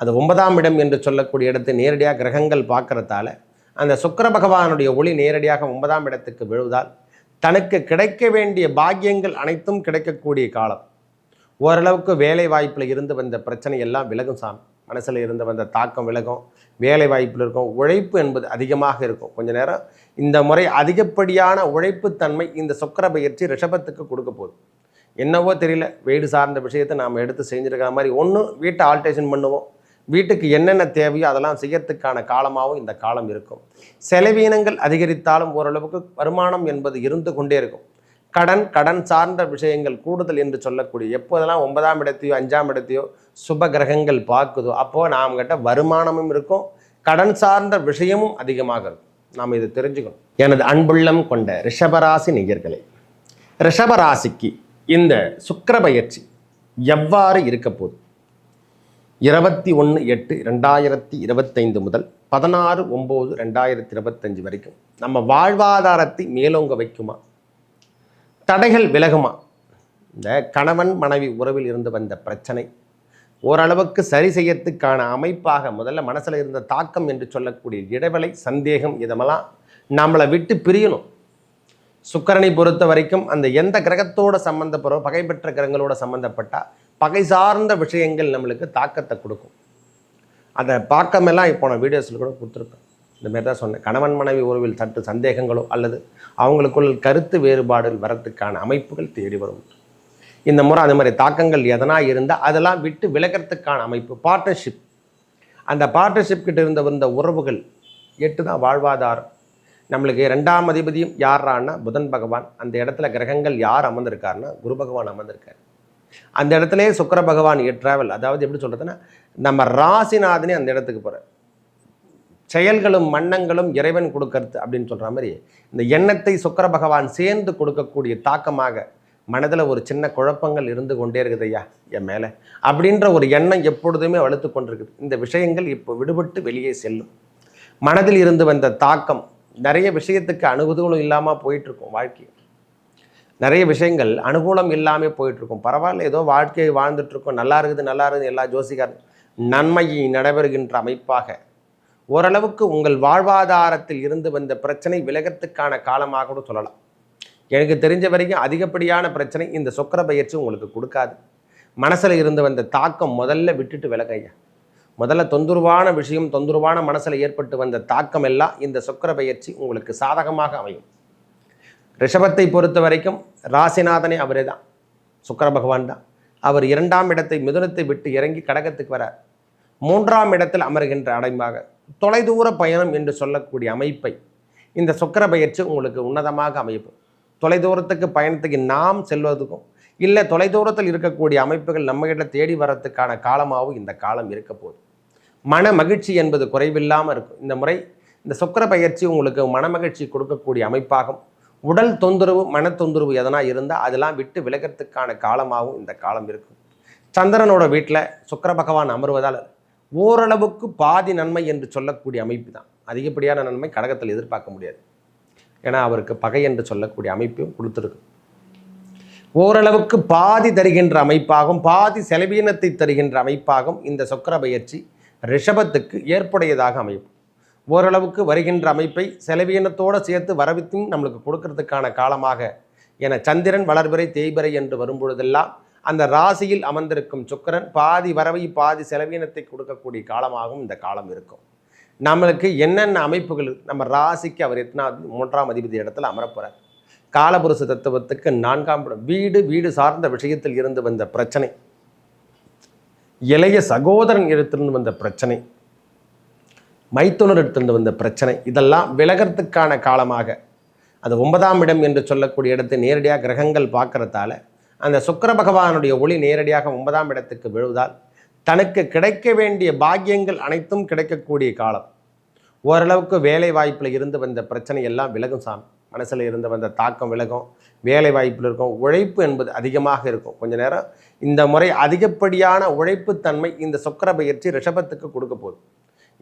அது ஒன்பதாம் இடம் என்று சொல்லக்கூடிய இடத்தை நேரடியாக கிரகங்கள் பார்க்கறதால அந்த சுக்கிர பகவானுடைய ஒளி நேரடியாக ஒன்பதாம் இடத்துக்கு விழுவதால் தனக்கு கிடைக்க வேண்டிய பாக்கியங்கள் அனைத்தும் கிடைக்கக்கூடிய காலம். ஓரளவுக்கு வேலை வாய்ப்பில் இருந்து வந்த பிரச்சனை எல்லாம் விலகும் சாமி. மனசில் இருந்து வந்த தாக்கம் விலகும் வேலை வாய்ப்பில் இருக்கும் உழைப்பு என்பது அதிகமாக இருக்கும். கொஞ்ச நேரம் இந்த முறை அதிகப்படியான உழைப்புத்தன்மை இந்த சுக்கிர பயிற்சி ரிஷபத்துக்கு கொடுக்க போகுது. என்னவோ தெரியல வீடு சார்ந்த விஷயத்தை நாம் எடுத்து செஞ்சுருக்கிற மாதிரி ஒன்று வீட்டை ஆல்ட்ரேஷன் பண்ணுவோம். வீட்டுக்கு என்னென்ன தேவையோ அதெல்லாம் செய்யறதுக்கான காலமாகவும் இந்த காலம் இருக்கும். செலவீனங்கள் அதிகரித்தாலும் ஓரளவுக்கு வருமானம் என்பது இருந்து கொண்டே இருக்கும். கடன் கடன் சார்ந்த விஷயங்கள் கூடுதல் என்று சொல்லக்கூடிய எப்போதெல்லாம் ஒன்பதாம் இடத்தையோ அஞ்சாம் இடத்தையோ சுப கிரகங்கள் பார்க்குதோ அப்போது நாம் கிட்ட வருமானமும் இருக்கும். கடன் சார்ந்த விஷயமும் அதிகமாக இருக்கும். நாம் இதை தெரிஞ்சுக்கணும். எனது அன்புள்ளம் கொண்ட ரிஷபராசி நிகர்களே ரிஷபராசிக்கு இந்த சுக்கிர பயிற்சி எவ்வாறு இருக்க போகுது? இருபத்தி ஒன்று எட்டு ரெண்டாயிரத்தி இருபத்தைந்து முதல் பதினாறு ஒம்பது ரெண்டாயிரத்தி இருபத்தஞ்சு வரைக்கும் நம்ம வாழ்வாதாரத்தை மேலோங்க வைக்குமா? தடைகள் விலகுமா? இந்த கணவன் மனைவி உறவில் இருந்து வந்த பிரச்சனை ஓரளவுக்கு சரி செய்யறதுக்கான அமைப்பாக முதல்ல மனசில் இருந்த தாக்கம் என்று சொல்லக்கூடிய இடைவெளி சந்தேகம் இதெல்லாம் நம்மளை விட்டு பிரியணும். சுக்கரனை பொறுத்த வரைக்கும் அந்த எந்த கிரகத்தோட சம்மந்தப்படுறோ பகைப்பற்ற கிரகங்களோடு கிரகங்களோட பகை சார்ந்த விஷயங்கள் நம்மளுக்கு தாக்கத்தை கொடுக்கும். அதை பார்க்கமெல்லாம் இப்போ நான் வீடியோஸில் கூட கொடுத்துருப்பேன் இந்த மாதிரி தான் சொன்னேன். கணவன் மனைவி உறவில் சற்று சந்தேகங்களோ அல்லது அவங்களுக்குள் கருத்து வேறுபாடுகள் வரத்துக்கான அமைப்புகள் தேடி வரும். இந்த முறை அந்த மாதிரி தாக்கங்கள் எதனா இருந்தால் அதெல்லாம் விட்டு விலகிறதுக்கான அமைப்பு பார்ட்னர்ஷிப் அந்த பார்ட்னர்ஷிப் கிட்ட இருந்த வந்த உறவுகள் எட்டு தான் வாழ்வாதாரம். நம்மளுக்கு ரெண்டாம் அதிபதியும் யாரான்னா புதன் பகவான். அந்த இடத்துல கிரகங்கள் யார் அமர்ந்திருக்காருன்னா குரு பகவான் அமர்ந்திருக்காரு. அந்த இடத்துலயே சுக்கர பகவான் ட்ராவல் அதாவது எப்படி சொல்கிறதுன்னா நம்ம ராசிநாதனே அந்த இடத்துக்கு போகிறார் செயல்களும் மன்னங்களும் இறைவன் கொடுக்கறது அப்படின்னு சொல்கிற மாதிரி இந்த எண்ணத்தை சுக்கர பகவான் சேர்ந்து கொடுக்கக்கூடிய தாக்கமாக மனதில் ஒரு சின்ன குழப்பங்கள் இருந்து கொண்டே இருக்குது ஐயா என் மேலே. அப்படின்ற ஒரு எண்ணம் எப்பொழுதுமே வலுத்து கொண்டிருக்குது. இந்த விஷயங்கள் இப்போ விடுபட்டு வெளியே செல்லும். மனதில் இருந்து வந்த தாக்கம் நிறைய விஷயத்துக்கு அணுகுதலும் இல்லாமல் போயிட்டுருக்கும் வாழ்க்கை நிறைய விஷயங்கள் அனுகூலம் இல்லாமல் போயிட்டுருக்கும். பரவாயில்ல ஏதோ வாழ்க்கையை வாழ்ந்துட்டுருக்கோம். நல்லா இருக்குது நல்லா இருக்குது எல்லா ஜோசிகார் நன்மையை நடைபெறுகின்ற அமைப்பாக. ஓரளவுக்கு உங்கள் வாழ்வாதாரத்தில் இருந்து வந்த பிரச்சனை விலகத்துக்கான காலமாக கூட சொல்லலாம். எனக்கு தெரிஞ்ச வரைக்கும் அதிகப்படியான பிரச்சனை இந்த சொக்கர பயிற்சி உங்களுக்கு கொடுக்காது. மனசில் இருந்து வந்த தாக்கம் முதல்ல விட்டுட்டு விலகையா முதல்ல தொந்தரவான விஷயம் தொந்தரவான மனசில் ஏற்பட்டு வந்த தாக்கம் எல்லாம் இந்த சொக்கர பயிற்சி உங்களுக்கு சாதகமாக அமையும். ரிஷபத்தை பொறுத்த வரைக்கும் ராசிநாதனே அவரே தான். சுக்கர பகவான் தான். அவர் இரண்டாம் இடத்தை மிதுனத்தை விட்டு இறங்கி கடகத்துக்கு வரார். மூன்றாம் இடத்தில் அமர்கின்ற அடைமாக தொலைதூர பயணம் என்று சொல்லக்கூடிய அமைப்பை இந்த சுக்கர பயிற்சி உங்களுக்கு உன்னதமாக அமைப்பு தொலைதூரத்துக்கு பயணத்துக்கு நாம் செல்வதுக்கும் இல்லை தொலைதூரத்தில் இருக்கக்கூடிய அமைப்புகள் நம்மகிட்ட தேடி வரத்துக்கான காலமாகவும் இந்த காலம் இருக்க போகுது. மன மகிழ்ச்சி என்பது குறைவில்லாமல் இருக்கும். இந்த முறை இந்த சுக்கர பயிற்சி உங்களுக்கு மன மகிழ்ச்சி கொடுக்கக்கூடிய அமைப்பாகும். உடல் தொந்தரவு மன தொந்தரவு எதனா இருந்தால் அதெல்லாம் விட்டு விலகிறதுக்கான காலமாகவும் இந்த காலம் இருக்கும். சந்திரனோட வீட்டில் சுக்கிர பகவான் அமர்வதால் ஓரளவுக்கு பாதி நன்மை என்று சொல்லக்கூடிய அமைப்பு தான். அதிகப்படியான நன்மை கடகத்தில் எதிர்பார்க்க முடியாது. ஏன்னா அவருக்கு பகை என்று சொல்லக்கூடிய அமைப்பையும் கொடுத்துருக்கு ஓரளவுக்கு பாதி தருகின்ற அமைப்பாகும் பாதி செலவீனத்தை தருகின்ற அமைப்பாகவும் இந்த சொக்கர பயிற்சி ரிஷபத்துக்கு ஏற்புடையதாக அமையும். ஓரளவுக்கு வருகின்ற அமைப்பை செலவீனத்தோடு சேர்த்து வரவித்தும் நம்மளுக்கு கொடுக்கறதுக்கான காலமாக. என சந்திரன் வளர்பிறை தேய்பிறை என்று வரும்பொழுதெல்லாம் அந்த ராசியில் அமர்ந்திருக்கும் சுக்கிரன் பாதி வரவை பாதி செலவீனத்தை கொடுக்கக்கூடிய காலமாகவும் இந்த காலம் இருக்கும். நம்மளுக்கு என்னென்ன அமைப்புகள் நம்ம ராசிக்கு அவர் எத்தனாவது மூன்றாம் அதிபதி இடத்துல அமரப்போகிறார் காலபுருஷ தத்துவத்துக்கு நான்காம் வீடு வீடு சார்ந்த விஷயத்தில் இருந்து வந்த பிரச்சனை. இளைய சகோதரன் இடத்திலிருந்து வந்த பிரச்சனை. மைத்துனர் இடத்திலிருந்து வந்த பிரச்சனை. இதெல்லாம் விலகிறதுக்கான காலமாக. அது ஒன்பதாம் இடம் என்று சொல்லக்கூடிய இடத்தை நேரடியாக கிரகங்கள் பார்க்கறதால அந்த சுக்கிர பகவானுடைய ஒளி நேரடியாக ஒன்பதாம் இடத்துக்கு விழுவதால் தனக்கு கிடைக்க வேண்டிய பாக்கியங்கள் அனைத்தும் கிடைக்கக்கூடிய காலம். ஓரளவுக்கு வேலை வாய்ப்பில் இருந்து வந்த பிரச்சனை எல்லாம் விலகும் சாமி. மனசில் இருந்து வந்த தாக்கம் விலகும். வேலை வாய்ப்பில் இருக்கும். உழைப்பு என்பது அதிகமாக இருக்கும். கொஞ்ச நேரம் இந்த முறை அதிகப்படியான உழைப்புத்தன்மை இந்த சுக்கிர பயிற்சி ரிஷபத்துக்கு கொடுக்க போகுது.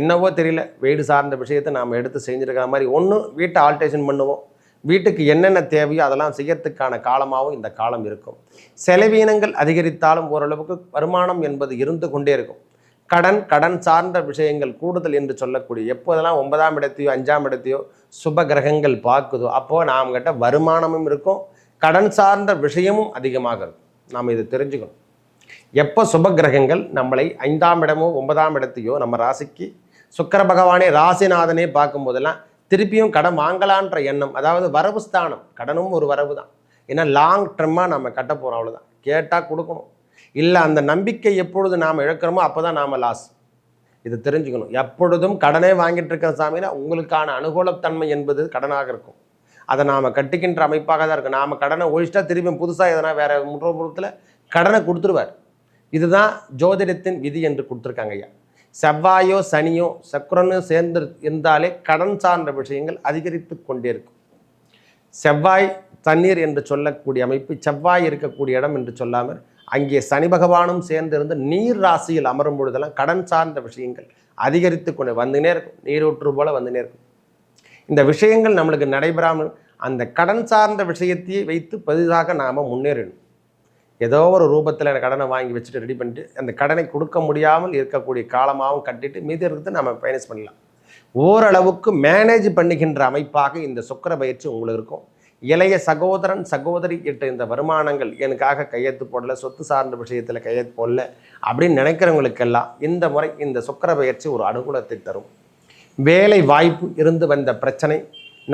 என்னவோ தெரியல. வீடு சார்ந்த விஷயத்தை நாம் எடுத்து செஞ்சுருக்கிற மாதிரி ஒன்று வீட்டை ஆல்ட்ரேஷன் பண்ணுவோம். வீட்டுக்கு என்னென்ன தேவையோ அதெல்லாம் செய்யறதுக்கான காலமாகவும் இந்த காலம் இருக்கும். செலவீனங்கள் அதிகரித்தாலும் ஓரளவுக்கு வருமானம் என்பது இருந்து கொண்டே இருக்கும். கடன் கடன் சார்ந்த விஷயங்கள் கூடுதல் என்று சொல்லக்கூடிய எப்போதெல்லாம் ஒன்பதாம் இடத்தையோ அஞ்சாம் இடத்தையோ சுப கிரகங்கள் பார்க்குதோ அப்போது நாம் கிட்ட வருமானமும் இருக்கும். கடன் சார்ந்த விஷயமும் அதிகமாக இருக்கும். நாம் இதை தெரிஞ்சுக்கணும். எப்போ சுப கிரகங்கள் நம்மளை ஐந்தாம் இடமோ ஒன்பதாம் இடத்தையோ நம்ம ராசிக்கு சுக்கர பகவானே ராசிநாதனே பார்க்கும்போதெல்லாம் திருப்பியும் கடன் வாங்கலான்ற எண்ணம் அதாவது வரவு ஸ்தானம் கடனும் ஒரு வரவு தான் ஏன்னா லாங் டர்மாக நம்ம கட்ட போகிறோம் அவ்வளோதான் கேட்டால் கொடுக்கணும். இல்லை அந்த நம்பிக்கை எப்பொழுது நாம் இழக்கிறோமோ அப்போ தான் நாம் லாஸ் இதை தெரிஞ்சுக்கணும். எப்பொழுதும் கடனே வாங்கிட்டு இருக்கிற சாமினா உங்களுக்கான அனுகூலத்தன்மை என்பது கடனாக இருக்கும். அதை நாம் கட்டிக்கின்ற அமைப்பாக தான் இருக்கும். நாம் கடனை ஒழிச்சிட்டா திரும்பி புதுசாக எதனா வேறு முற்றத்தில் கடனை கொடுத்துருவார். இதுதான் ஜோதிடத்தின் விதி என்று கொடுத்துருக்காங்க ஐயா. செவ்வாயோ சனியோ சக்கரனோ சேர்ந்து இருந்தாலே கடன் சார்ந்த விஷயங்கள் அதிகரித்து கொண்டே இருக்கும் செவ்வாய் தண்ணீர் என்று சொல்லக்கூடிய அமைப்பு செவ்வாய் இருக்கக்கூடிய இடம் என்று சொல்லாமல் அங்கே சனி பகவானும் சேர்ந்திருந்து நீர் ராசியில் அமரும் பொழுதெல்லாம் கடன் சார்ந்த விஷயங்கள் அதிகரித்து கொண்டு வந்துனே இருக்கும். நீரூற்று போல வந்துனே இருக்கும். இந்த விஷயங்கள் நம்மளுக்கு நடைபெறாமல் அந்த கடன் சார்ந்த விஷயத்தையே வைத்து பெரிதாக நாம் முன்னேறணும். ஏதோ ஒரு ரூபத்தில் எனக்கு கடனை வாங்கி வச்சுட்டு ரெடி பண்ணிட்டு அந்த கடனை கொடுக்க முடியாமல் இருக்கக்கூடிய காலமாகவும் கட்டிட்டு மீதி இருக்கிறது நம்ம ஃபைனான்ஸ் பண்ணலாம். ஓரளவுக்கு மேனேஜ் பண்ணுகின்ற அமைப்பாக இந்த சுக்கர பயிற்சி உங்களுக்கு இருக்கும். இளைய சகோதரன் சகோதரி கிட்ட இந்த வருமானங்கள் எனக்காக கையெழுத்து போடல சொத்து சார்ந்த விஷயத்தில் கையெழுத்து போடல அப்படின்னு நினைக்கிறவங்களுக்கெல்லாம் இந்த முறை இந்த சுக்கர பயிற்சி ஒரு அனுகூலத்தை தரும். வேலை வாய்ப்பு இருந்து வந்த பிரச்சனை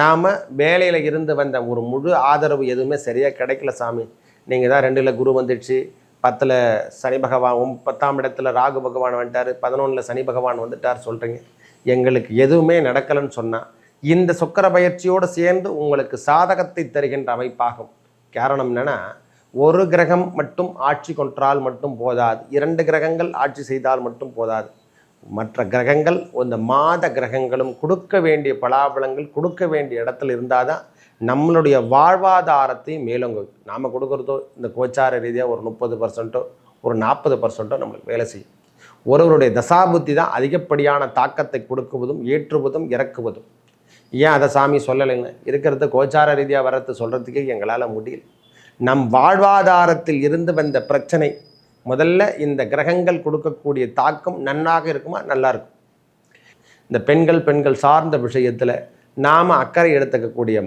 நாம் வேலையில் இருந்து வந்த ஒரு முழு ஆதரவு எதுவுமே சரியாக கிடைக்கல சாமி. நீங்கள் தான் ரெண்டில் குரு வந்துடுச்சு பத்தில் சனி பகவான் ஒம்- பத்தாம் இடத்துல ராகு பகவான் வந்துட்டார் பதினொன்றில் சனி பகவான் வந்துட்டார் சொல்கிறீங்க எங்களுக்கு எதுவுமே நடக்கலைன்னு சொன்னால் இந்த சுக்கர பயிற்சியோடு சேர்ந்து உங்களுக்கு சாதகத்தை தருகின்ற அமைப்பாகும். காரணம் என்னென்னா ஒரு கிரகம் மட்டும் ஆட்சி கொன்றால் மட்டும் போதாது இரண்டு கிரகங்கள் ஆட்சி செய்தால் மட்டும் போதாது. மற்ற கிரகங்கள் இந்த மாத கிரகங்களும் கொடுக்க வேண்டிய பலாபலங்கள் கொடுக்க வேண்டிய இடத்துல இருந்தால் தான் நம்மளுடைய வாழ்வாதாரத்தை மேலோங்க. நாம் கொடுக்குறதோ இந்த கோச்சார ரீதியாக ஒரு முப்பது பர்சன்ட்டோ ஒரு நாற்பது பர்சன்ட்டோ நம்மளுக்கு வேலை செய்யும். ஒருவருடைய தசாபுத்தி தான் அதிகப்படியான தாக்கத்தை கொடுக்குவதும் ஏற்றுவதும் இறக்குவதும். ஏன் அதை சாமி சொல்லலைங்க? இருக்கிறது கோச்சார ரீதியாக வர்றது சொல்கிறதுக்கே எங்களால் முடியல. நம் வாழ்வாதாரத்தில் இருந்து வந்த பிரச்சனை முதல்ல இந்த கிரகங்கள் கொடுக்கக்கூடிய தாக்கம் நன்னாக இருக்குமா? நல்லா இருக்கும். இந்த பெண்கள் பெண்கள் சார்ந்த விஷயத்தில் நாம் அக்கறை எடுத்துக்கக்கூடிய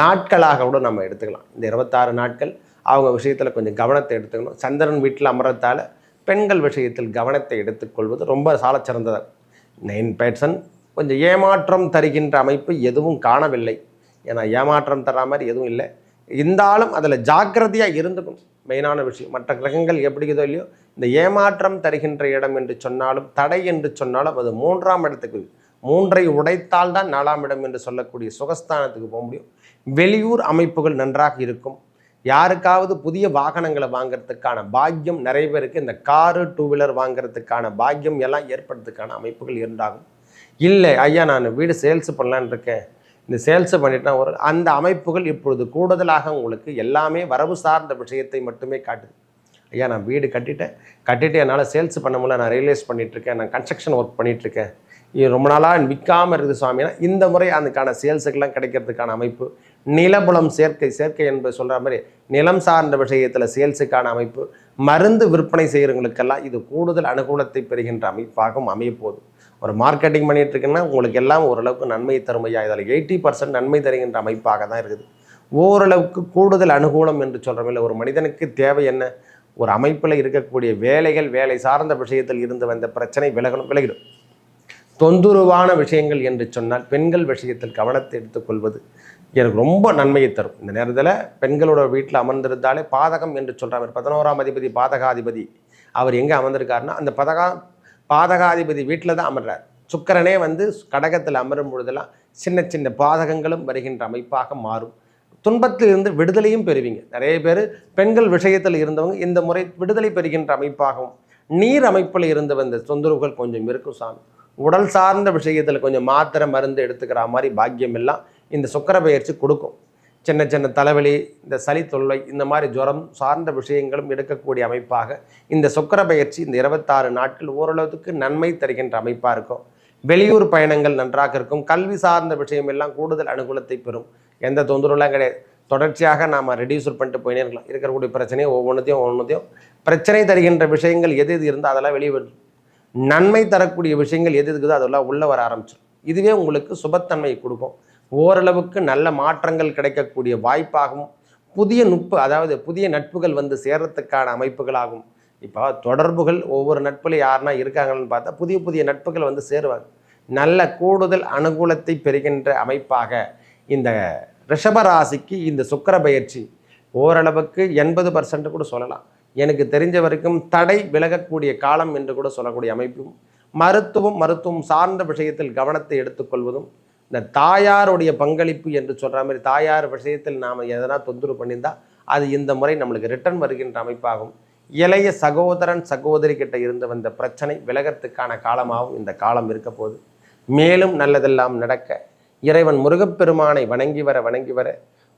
நாட்களாக கூட நம்ம எடுத்துக்கலாம். இந்த இருபத்தாறு நாட்கள் அவங்க விஷயத்தில் கொஞ்சம் கவனத்தை எடுத்துக்கணும். சந்திரன் வீட்டில் அமரத்தால் பெண்கள் விஷயத்தில் கவனத்தை எடுத்துக்கொள்வது ரொம்ப சாலச்சிறந்தது நைன் பேர்சன் கொஞ்சம் ஏமாற்றம் தருகின்ற அமைப்பு எதுவும் காணவில்லை. ஏன்னா ஏமாற்றம் தர மாதிரி எதுவும் இல்லை. இருந்தாலும் அதில் ஜாக்கிரதையாக இருந்துக்கணும். மெயினான விஷயம் மற்ற கிரகங்கள் எப்படி இதோ இல்லையோ இந்த ஏமாற்றம் தருகின்ற இடம் என்று சொன்னாலும் தடை என்று சொன்னாலும் அது மூன்றாம் இடத்துக்கு மூன்றை உடைத்தால் தான் நாலாம் இடம் என்று சொல்லக்கூடிய சுகஸ்தானத்துக்கு போக முடியும். வெளியூர் அமைப்புகள் நன்றாக இருக்கும். யாருக்காவது புதிய வாகனங்களை வாங்குறதுக்கான பாக்கியம் நிறைய பேருக்கு இந்த காரு டூ வீலர் வாங்குறதுக்கான பாக்கியம் எல்லாம் ஏற்படுறதுக்கான அமைப்புகள் இருந்தாகும் இல்லை ஐயா நான் வீடு சேல்ஸ் பண்ணலான்னு இருக்கேன். இந்த சேல்ஸ் பண்ணிட்டு ஒரு அந்த அமைப்புகள் இப்பொழுது கூடுதலாக உங்களுக்கு எல்லாமே வரவு சார்ந்த விஷயத்தை மட்டுமே காட்டுது. ஐயா நான் வீடு கட்டிட்டேன். கட்டிட்டு என்னால் சேல்ஸ் பண்ண முடியல. நான் ரியலைஸ் பண்ணிகிட்ருக்கேன் நான் கன்ஸ்ட்ரக்ஷன் ஒர்க் பண்ணிகிட்ருக்கேன் இது ரொம்ப நாளாக விற்காமல் இருக்குது சுவாமினா இந்த முறை அதுக்கான சேல்ஸுக்கெல்லாம் கிடைக்கிறதுக்கான அமைப்பு நிலபுலம் சேர்க்கை சேர்க்கை என்பது சொல்கிற மாதிரி நிலம் சார்ந்த விஷயத்தில் சேல்ஸுக்கான அமைப்பு மருந்து விற்பனை செய்கிறவங்களுக்கெல்லாம் இது கூடுதல் அனுகூலத்தை பெறுகின்ற அமைப்பாகவும் அமையப்போகுது. ஒரு மார்க்கெட்டிங் பண்ணிட்டு இருக்குன்னா உங்களுக்கு எல்லாம் ஓரளவுக்கு நன்மை தருமையாக இதில் எயிட்டி பர்சன்ட் நன்மை தருகின்ற அமைப்பாக தான் இருக்குது. ஓரளவுக்கு கூடுதல் அனுகூலம் என்று சொல்கிறோம் ஒரு மனிதனுக்கு தேவை என்ன? ஒரு அமைப்பில் இருக்கக்கூடிய வேலைகள் வேலை சார்ந்த விஷயத்தில் இருந்து வந்த பிரச்சனை விலகணும் விலகிடும். தொந்தரவான விஷயங்கள் என்று சொன்னால் பெண்கள் விஷயத்தில் கவனத்தை எடுத்துக்கொள்வது எனக்கு ரொம்ப நன்மையை தரும். இந்த நேரத்தில் பெண்களோட வீட்டில் அமர்ந்திருந்தாலே பாதகம் என்று சொல்கிறார் பதினோராம் அதிபதி பாதகாதிபதி. அவர் எங்கே அமர்ந்திருக்காருன்னா அந்த பதகா பாதகாதிபதி வீட்டில் தான் அமர்றார். சுக்கரனே வந்து கடகத்தில் அமரும் பொழுதெல்லாம் சின்ன சின்ன பாதகங்களும் வருகின்ற அமைப்பாக மாறும். துன்பத்தில் இருந்து விடுதலையும் பெறுவீங்க. நிறைய பேர் பெண்கள் விஷயத்தில் இருந்தவங்க இந்த முறை விடுதலை பெறுகின்ற அமைப்பாகவும் நீர் அமைப்பில் இருந்து வந்த தொந்தரவுகள் கொஞ்சம் இருக்கும் சாமி. உடல் சார்ந்த விஷயத்தில் கொஞ்சம் மாத்திரை மருந்து எடுத்துக்கிற மாதிரி பாக்கியம் எல்லாம் இந்த சுக்கர பயிற்சி கொடுக்கும். சின்ன சின்ன தலைவலி இந்த சளி தொல்லை இந்த மாதிரி ஜுரம் சார்ந்த விஷயங்களும் எடுக்கக்கூடிய அமைப்பாக இந்த சுக்கர பயிற்சி இந்த இருபத்தாறு நாட்கள் ஓரளவுக்கு நன்மை தருகின்ற அமைப்பாக இருக்கும். வெளியூர் பயணங்கள் நன்றாக இருக்கும். கல்வி சார்ந்த விஷயம் எல்லாம் கூடுதல் அனுகூலத்தை பெறும். எந்த தொந்தரவுலாம் கிடையாது. தொடர்ச்சியாக நாம் ரெடியூசர் பண்ணிட்டு போயினே இருக்கலாம். இருக்கக்கூடிய பிரச்சனையும் ஒவ்வொன்றத்தையும் ஒவ்வொன்றத்தையும் பிரச்சனை தருகின்ற விஷயங்கள் எது எது இருந்தால் அதெல்லாம் வெளியே வரும். நன்மை தரக்கூடிய விஷயங்கள் எது இருக்குதோ அதெல்லாம் உள்ளே வர ஆரம்பிச்சிடும் இதுவே உங்களுக்கு சுபத்தன்மையை கொடுக்கும். ஓரளவுக்கு நல்ல மாற்றங்கள் கிடைக்கக்கூடிய வாய்ப்பாகவும் புதிய நுட்பு அதாவது புதிய நட்புகள் வந்து சேர்றதுக்கான அமைப்புகளாகும். இப்போ தொடர்புகள் ஒவ்வொரு நட்புல யாருன்னா இருக்காங்கன்னு பார்த்தா புதிய புதிய நட்புகள் வந்து சேருவாங்க. நல்ல கூடுதல் அனுகூலத்தை பெறுகின்ற அமைப்பாக இந்த ரிஷபராசிக்கு இந்த சுக்கிர பயிற்சி. ஓரளவுக்கு எண்பது பர்சன்ட் கூட சொல்லலாம். எனக்கு தெரிஞ்ச வரைக்கும் தடை விலகக்கூடிய காலம் என்று கூட சொல்லக்கூடிய அமைப்பும் மருத்துவம் மருத்துவம் சார்ந்த விஷயத்தில் கவனத்தை எடுத்துக்கொள்வதும் இந்த தாயாருடைய பங்களிப்பு என்று சொல்கிற மாதிரி தாயார் விஷயத்தில் நாம் எதனா தொந்தரவு பண்ணியிருந்தால் அது இந்த முறை நம்மளுக்கு ரிட்டர்ன் வருகின்ற அமைப்பாகும். இளைய சகோதரன் சகோதரி கிட்ட இருந்து வந்த பிரச்சனை விலகத்துக்கான காலமாகவும் இந்த காலம் இருக்க போது மேலும் நல்லதெல்லாம் நடக்க இறைவன் முருகப்பெருமானை வணங்கி வர வணங்கி வர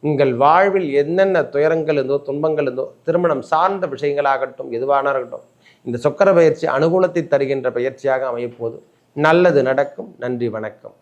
உங்கள் வாழ்வில் என்னென்ன துயரங்கள் இருந்தோ துன்பங்கள் இருந்தோ திருமணம் சார்ந்த விஷயங்களாகட்டும் எதுவான இருக்கட்டும் இந்த சொக்கர பயிற்சி அனுகூலத்தை தருகின்ற பயிற்சியாக அமையப்போது நல்லது நடக்கும். நன்றி வணக்கம்.